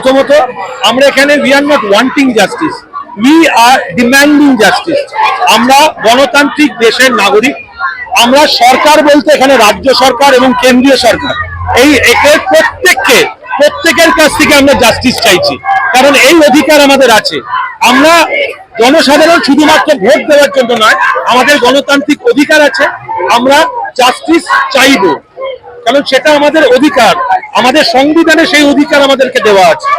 প্রথমত, আমরা এখানে we are not wanting justice we are demanding justice আমরা গণতান্ত্রিক দেশের নাগরিক। আমরা সরকার বলতে এখানে রাজ্য সরকার এবং কেন্দ্রীয় সরকার। এই একে প্রত্যেককে, প্রত্যেকের কাছ থেকে আমরা জাস্টিস চাইছি। কারণ এই অধিকার আমাদের আছে। আমরা জনসাধারণ শুধুমাত্র ভোট দেওয়ার জন্য নয়, আমাদের গণতান্ত্রিক অধিকার আছে। আমরা জাস্টিস চাইব। কারণ সেটা আমাদের অধিকার। আমাদের সংবিধানে সেই অধিকার আমাদেরকে দেওয়া আছে।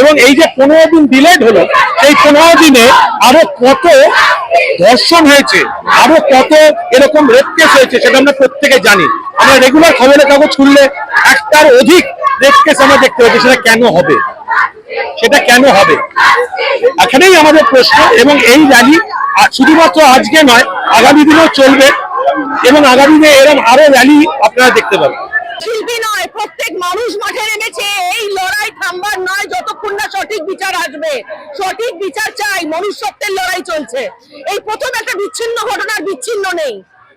এবং এই যে পনেরো দিন ডিলেড হলো সেই পনেরো দিনে আরও কত ধর্ষণ হয়েছে, আরও কত এরকম রেপ কেস হয়েছে সেটা আমরা প্রত্যেকে জানি। আমরা রেগুলার খবরের কাগজ খুললে একটার অধিক রেপ কেস আমরা দেখতে পাচ্ছি, সেটা কেন হবে? সেটা কেন হবে? এখানেই আমাদের প্রশ্ন, এবং এই র্যালি শুধুমাত্র আজকে নয়, আগামী দিনেও চলবে, এবং আগামী দিনে এরকম আরও র্যালি আপনারা দেখতে পাবেন। শিল্পী নয় প্রত্যেক মানুষ মাঠে নেমেছে। এই লড়াই থামবার নয় যতক্ষণ না সঠিক বিচার আসবে। সঠিক বিচার চাই মনুষ্যত্বের লড়াই চলছে। এই প্রথম একটা বিচ্ছিন্ন ঘটনার বিচ্ছিন্ন নেই।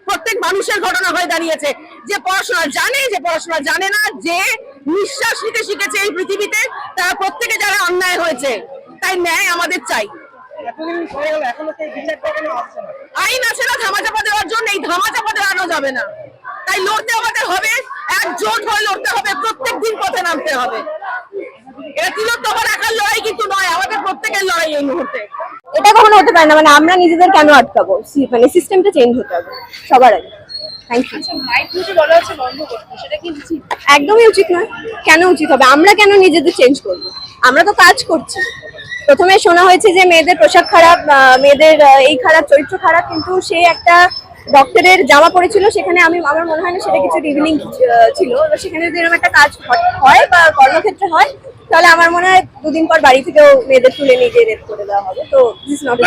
প্রত্যেক মানুষের ঘটনা হয়ে দাঁড়িয়েছে। যে পড়াশোনা জানে যে পড়াশোনা জানে না যে নিঃশ্বাস নিতে শিখেছে এই পৃথিবীতে তারা প্রত্যেকে যারা অন্যায় হয়েছে তাই ন্যায় আমাদের চাই। আইন আছে না ধামাচাপা দেওয়ার জন্য এই ধামাচাপা দেওয়ানো যাবে না। তাই লড়তে আমাদের হবে। একজোট হয়ে লড়তে হবে প্রত্যেক দিন পথে নামতে হবে। এটা তিলোত্তমা রাখার লড়াই কিন্তু নয় আমাদের প্রত্যেকের লড়াই এই মুহূর্তে। এটা কখনো হতে পারে না মানে আমরা নিজেদের কেন আটকাবো? মানে সিস্টেমটা চেঞ্জ হতে হবে সবার আগে। থ্যাংক ইউ একদমই উচিত নয় কেন উচিত হবে? আমরা কেন নিজেদের চেঞ্জ করব? আমরা তো কাজ করছি। প্রথমে শোনা হয়েছে যে মেয়েদের পোশাক খারাপ আহ, মেয়েদের এই খারাপ চরিত্র খারাপ কিন্তু সে একটা ডক্টরের জামা পড়েছিল সেখানে আমি আমার মনে হয় না সেটা কিছু রিভিলিং ছিল। সেখানে যদি এরকম একটা কাজ হয়- হয় বা কর্মক্ষেত্রে হয় তাহলে আমার মনে হয় দুদিন পর বাড়ি থেকেও মেয়েদের তুলে নিয়ে গিয়ে রেপ করে দেওয়া হবে। তো দিস নট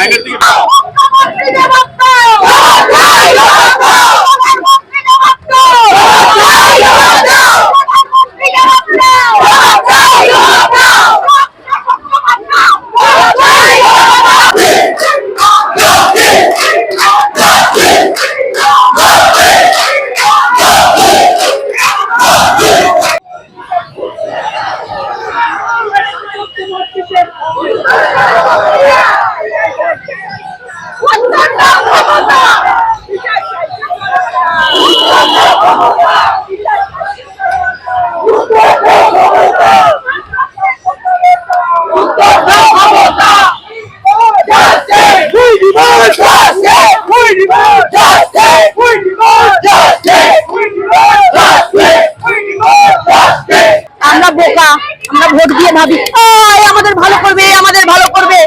আমরা বোকা আমরা ভোট দিয়ে ভাবি "আয়, আমাদের ভালো করবে আমাদের ভালো করবে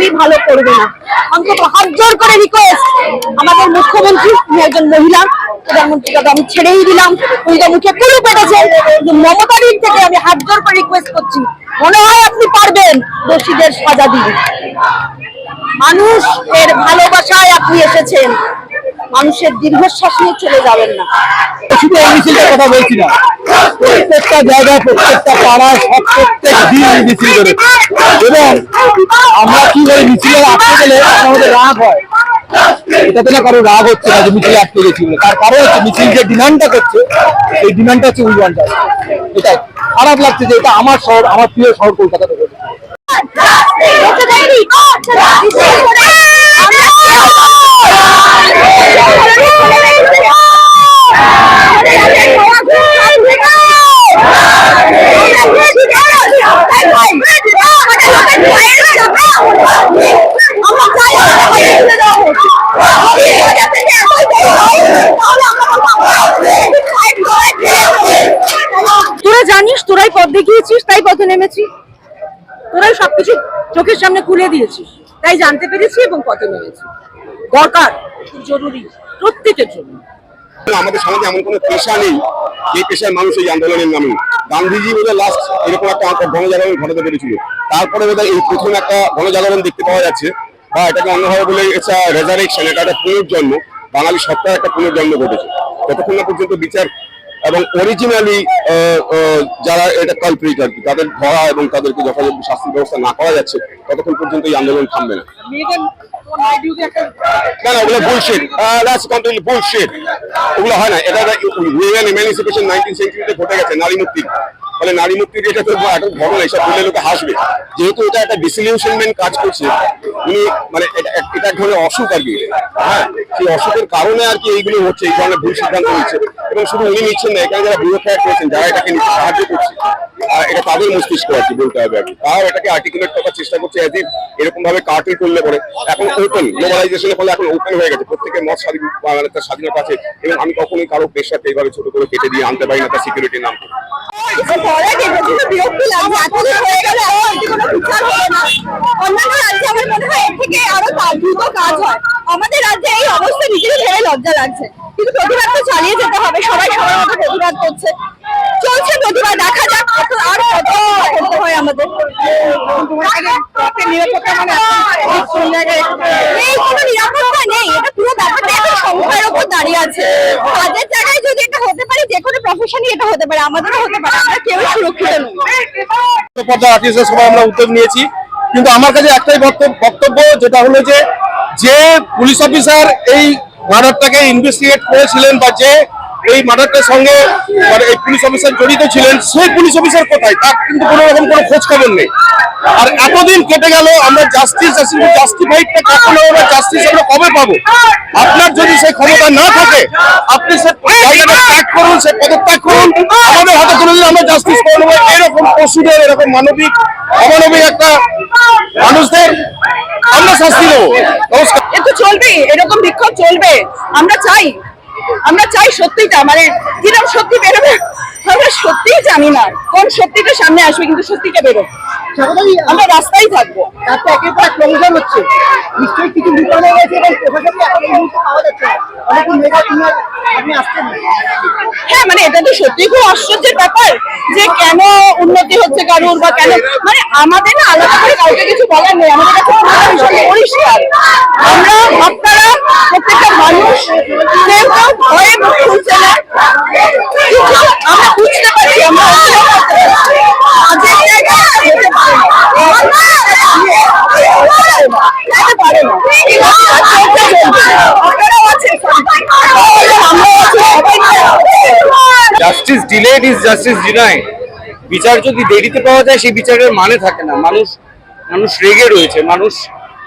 কেউই ভালো করবে না। অন্তত হাত জোর করে রিকোয়েস্ট আমাদের মুখ্যমন্ত্রী একজন মহিলা প্রধানমন্ত্রীকে আমি ছেড়েই দিলাম। উনি তো মুখে কুলু পেটেছে কিন্তু মমতাদির থেকে আমি হাত জোর করে রিকোয়েস্ট করছি। মনে হয় আপনি পারবেন দোষীদের সাজা দিন মানুষ এর ভালোবাসায় আপনি এসেছেন। মানুষের দীর্ঘশ্বাস নিয়ে চলে যাবেন না শুধু এই মিছিলটার কথা বলছি না প্রত্যেকটা জায়গায় প্রত্যেকটা পাড়ায় সব প্রত্যেক দিন মিছিল করে এবং আমরা কি করি মিছিলে আটকে গেলে আমাদের রাগ হয় এটাতে না কারও রাগ হচ্ছে না যে মিছিলে আটকে গেছি বলে তার কারণ হচ্ছে মিছিল যে ডিমান্ডটা করছে এই ডিমান্ডটা হচ্ছে এটাই খারাপ লাগছে যে এটা আমার শহর আমার প্রিয় শহর কলকাতাতে ঘটেছে তোরা জানিস, তোরাই পথ দেখিয়েছিস, তাই পথে নেমেছি। তোরাই সবকিছু চোখের সামনে খুলে দিয়েছিস, তাই জানতে পেরেছি এবং পথে নেমেছি। দরকার জরুরি, প্রত্যেকের জন্য। আমাদের সমাজে এমন কোনো পেশা নেই যে পেশায় মানুষ এই আন্দোলনের নামে। গান্ধীজি বোধহয় লাস্ট এরকম একটা গণজাগরণ ঘটাতে পেরেছিল। তারপরে বোধহয় এই প্রথম একটা গণজাগরণ দেখতে পাওয়া যাচ্ছে, বা এটাকে অন্যভাবে বলে এটা রেজারেকশন এটা একটা পুনর্জন্ম। বাঙালি সত্তার একটা পুনর্জন্ম ঘটেছে। যতক্ষণ না পর্যন্ত বিচার এবং অরিজিনালি যারা এটা কালপ্রিট আর কি তাদের ধরা এবং তাদেরকে যথাযথ শাস্তি ব্যবস্থা না করা যাচ্ছে ততক্ষণ পর্যন্ত এই আন্দোলন থামবে না। না না ওগুলো বুলশিট দ্যাটস কমপ্লিটলি বুলশিট ওগুলো হয় না এটা উইমেন এমানসিপেশন 19th সেঞ্চুরিতে ঘটে গেছে নারী মুক্তি। ফলে নারী মুক্তির এটা তো একটা ঘটনা এসব বললে লোকে হাসবে। যেহেতু এটা একটা ডিসলিউশনমেন্ট কাজ করছে উনি মানে এটা ধরনের অসুখ আর কি। হ্যাঁ সেই অসুখের কারণে আর কি এইগুলো হচ্ছে এই ধরনের ভুল সিদ্ধান্ত নিচ্ছে এবং শুধু উনি নিচ্ছেন না এখানে যারা ব্যুরোক্র্যাট রয়েছেন যারা এটাকে নিতে সাহায্য করছে আহ, এটা তাদের মস্তিষ্ক আর কি বলতে হবে আর কি। তাও এটাকে আর্টিকুলেট করার চেষ্টা করছে এজ এরকম ভাবে কার্টুন করলে পরে এখন ওপেন গ্লোবালাইজেশনের ফলে এখন ওপেন হয়ে গেছে। প্রত্যেকের মত স্বাধীন মানে তার স্বাধীনতা আছে এবং আমি কখনোই কারও পেশাকে এইভাবে ছোট করে কেটে দিয়ে আনতে পারি না তার সিকিউরিটির নাম করে। কিছু করার নেই, বিরক্তি লাগছে। এতদিন হয়ে গেল, এখনও কোনো বিচার হলো না। অন্যান্য রাজ্যে আমার মনে হয় এর থেকে আরও দ্রুত কাজ হয় আমাদের রাজ্যে এই অবস্থা নিজেদের ভেবে লজ্জা লাগছে কিন্তু প্রতিবাদ তো চালিয়ে যেতে হবে সবাই সবার মতো প্রতিবাদ করছে চলছে প্রতিবাদ দেখা যাক কত আর কত করতে হয় আমাদের কোনো নিরাপত্তা এটা পুরো উপর দাঁড়িয়ে আছে। কাজের জায়গায় যদি এটা হতে পারে, যে কোনো প্রফেশনই এটা হতে পারে, আমাদেরও হতে পারে, আমরা কেউ সুরক্ষিত পর্যায়ে আর্টিস্টের সবাই আমরা উদ্যোগ নিয়েছি। কিন্তু আমার কাছে একটাই বক্তব্য যেটা হলো যে যে পুলিশ অফিসার এই মার্ডারটাকে ইনভেস্টিগেট করেছিলেন বা যে এই মার্ডারটার সঙ্গে মানে এই পুলিশ অফিসার জড়িত ছিলেন, সেই পুলিশ অফিসার কোথায়? তার কিন্তু কোনো রকম কোনো খোঁজ খবর নেই। আর এতদিন কেটে গেল, আমরা জাস্টিস জাস্টিফাইডটা কখন আমরা জাস্টিস আমরা কবে পাবো? আপনার যদি সেই ক্ষমতা না থাকে, আপনি সে জায়গাটা ত্যাগ করুন, সে পদত্যাগ করুন। আমাদের হাতে কোনোদিন আমরা জাস্টিস করে নেব এরকম পশুদের এরকম মানবিক, অমানবিক একটা মানুষদের আমরা শাস্তি দেবো। নমস্কার। এ তো চলবে এরকম বিক্ষোভ চলবে। আমরা চাই আমরা চাই সত্যিটা মানে কিরম সত্যি বেরোবে? আমরা সত্যিই জানি না কোন সত্যিটা সামনে আসবে কিন্তু সত্যিটা বেরো আমরা রাস্তায় থাকব। তাতে একের পর এক হচ্ছে। নিশ্চয়ই কিছু বিপদ হয়ে হ্যাঁ মানে এটা তো সত্যি খুব আশ্চর্যের ব্যাপার যে কেন উন্নতি হচ্ছে কারুর বা কেন মানে আমাদের না আলাদা করে কাউকে কিছু বলার নেই। আমাদের কাছে ভীষণ পরিষ্কার। আমরা আপনারা প্রত্যেকটা মানুষ কেউ ভয়ে মুখ খুলছে না। আমরা বুঝতে পারি, আমরা justice delayed is justice denied বিচার যদি দেরিতে পাওয়া যায়, সেই বিচারের মানে থাকে না। মানুষ মানুষ রেগে রয়েছে, মানুষ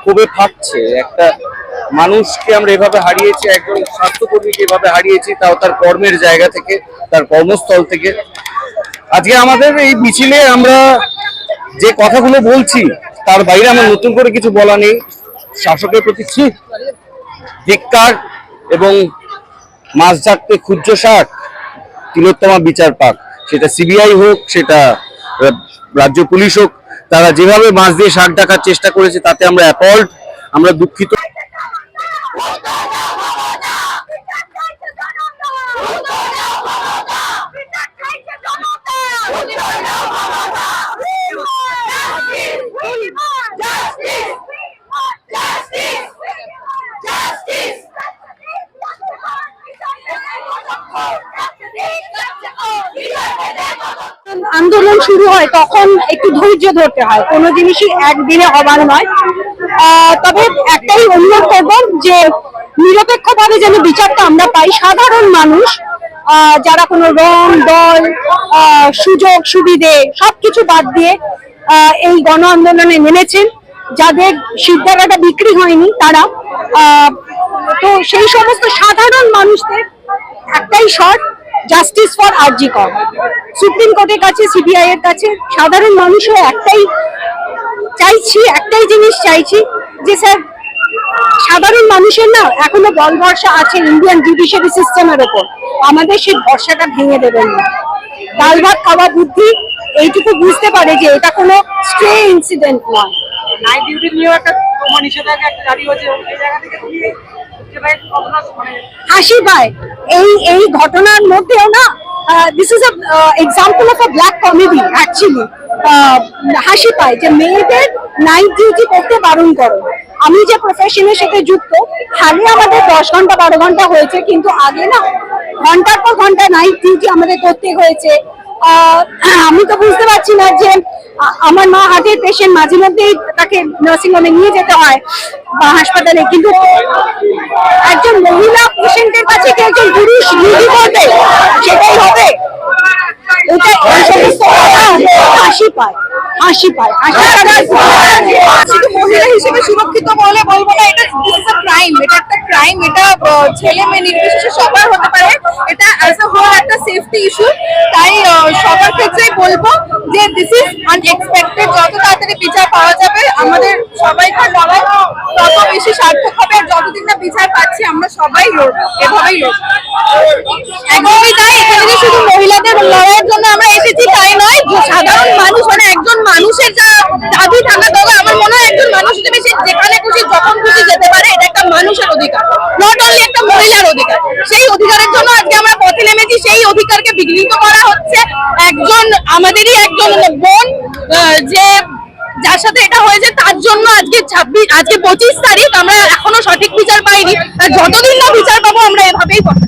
ক্ষোভে ফাটছে একটা মানুষকে আমরা এভাবে হারিয়েছি, একজন স্বাস্থ্যকর্মীকে এভাবে হারিয়েছি, তাও তার কর্মের জায়গা থেকে, তার কর্মস্থল থেকে। আজকে আমাদের এই মিছিলে আমরা যে কথাগুলো বলছি তার বাইরে আমার নতুন করে কিছু বলা নেই শাসকের প্রতি ছি এবং মাছ ঝাড়তে ক্ষুদ্র শাক তিলোত্তমা বিচার পাক সেটা সিবিআই হোক সেটা রাজ্য পুলিশ হোক তারা যেভাবে মাছ দিয়ে শাক ডাকার চেষ্টা করেছে তাতে আমরা অ্যাপল্ড আমরা দুঃখিত আন্দোলন শুরু হয়, তখন একটু ধৈর্য ধরতে হয়। কোনো জিনিসই একদিনে হবার নয়। তবে একটাই অনুরোধ করব যে, নিরপেক্ষভাবে যেন বিচারটা আমরা পাই। সাধারণ মানুষ যারা কোনো রং, দল সুযোগ, সুবিধে সবকিছু বাদ দিয়ে এই গণ আন্দোলনে নেমেছেন। যাদের সিদ্ধারাটা বিক্রি হয়নি তারা তো সেই সমস্ত সাধারণ মানুষদের একটাই শর্ট জাস্টিস ফর আরজি কর সুপ্রিম কোর্টের কাছে সিবিআই এর কাছে সাধারণ মানুষও একটাই চাইছি, একটাই জিনিস চাইছি যে স্যার, সাধারণ মানুষের না এখনও বল ভরসা আছে ইন্ডিয়ান জুডিশিয়ারি সিস্টেমের ওপর। আমাদের সেই ভরসাটা ভেঙে দেবেন না। ডাল ভাত খাওয়া বুদ্ধি এইটুকু বুঝতে পারে যে এটা কোনো স্ট্রে ইনসিডেন্ট নয়। নাইট ডিউটি নিয়েও একটা তোমার নিষেধাজ্ঞা একটা জারি হয়েছে এই জায়গা থেকে তুমি সেটা কতটা মানে হাসি পায়। এই এই ঘটনার মধ্যেও না this is example of a black comedy actually হাসি পায় যে মেয়েদের নাইট ডিউটি করতে বারণ করো। আমি যে প্রফেশনের সাথে যুক্ত হালে আমাদের দশ ঘণ্টা বারো ঘণ্টা হয়েছে কিন্তু আগে না ঘণ্টার পর ঘণ্টা নাইট ডিউটি আমাদের করতে হয়েছে। আমি তো বুঝতে পারছি না যে আমার মা হার্টের পেশেন্ট, মাঝে মধ্যেই তাকে নার্সিং হোমে নিয়ে যেতে হয় বা হাসপাতালে। কিন্তু একজন মহিলা পেশেন্টের কাছে কি একজন পুরুষ রুগী করবে? সেটাই হবে। এটা হাসি পায় হাসি পায় শুধু মহিলা হিসেবে সুরক্ষিত বলে বলব না এটা দিস ক্রাইম এটা একটা ক্রাইম এটা ছেলে মেয়ে নির্বিশেষে সবার হতে পারে। এটা অ্যাজ আ হোল একটা সেফটি ইস্যু তাই সবার ক্ষেত্রেই বলব যে দিস ইজ আনএক্সপেক্টেড যত তাড়াতাড়ি বিচার পাওয়া যাবে আমাদের সবাইকার লড়াই তত বেশি সার্থক হবে আর যতদিন না বিচার পাচ্ছি আমরা সবাই লড়বো এভাবেই লড়বো। একদমই তাই এখানে শুধু মহিলাদের লড়াইয়ের জন্য এসেছি তাই নয় সাধারণ মানুষ মানে একজন মানুষের যা দাবি থাকা দরকার, আমার মনে হয় একজন মানুষ হিসেবে সে যেখানে খুশি, যখন খুশি যেতে পারে, এটা একটা মানুষের অধিকার। নট অনলি একটা মহিলার অধিকার, সেই অধিকারের জন্য আজকে আমরা পথে নেমেছি, সেই অধিকারকে বিঘ্নিত করা হচ্ছে। একজন, আমাদেরই একজন বোন যে যার সাথে এটা হয়েছে, তার জন্য আজকে ছাব্বিশ, আজকে পঁচিশ তারিখ, আমরা এখনও সঠিক বিচার পাইনি। যতদিন না বিচার পাবো, আমরা এভাবেই কথা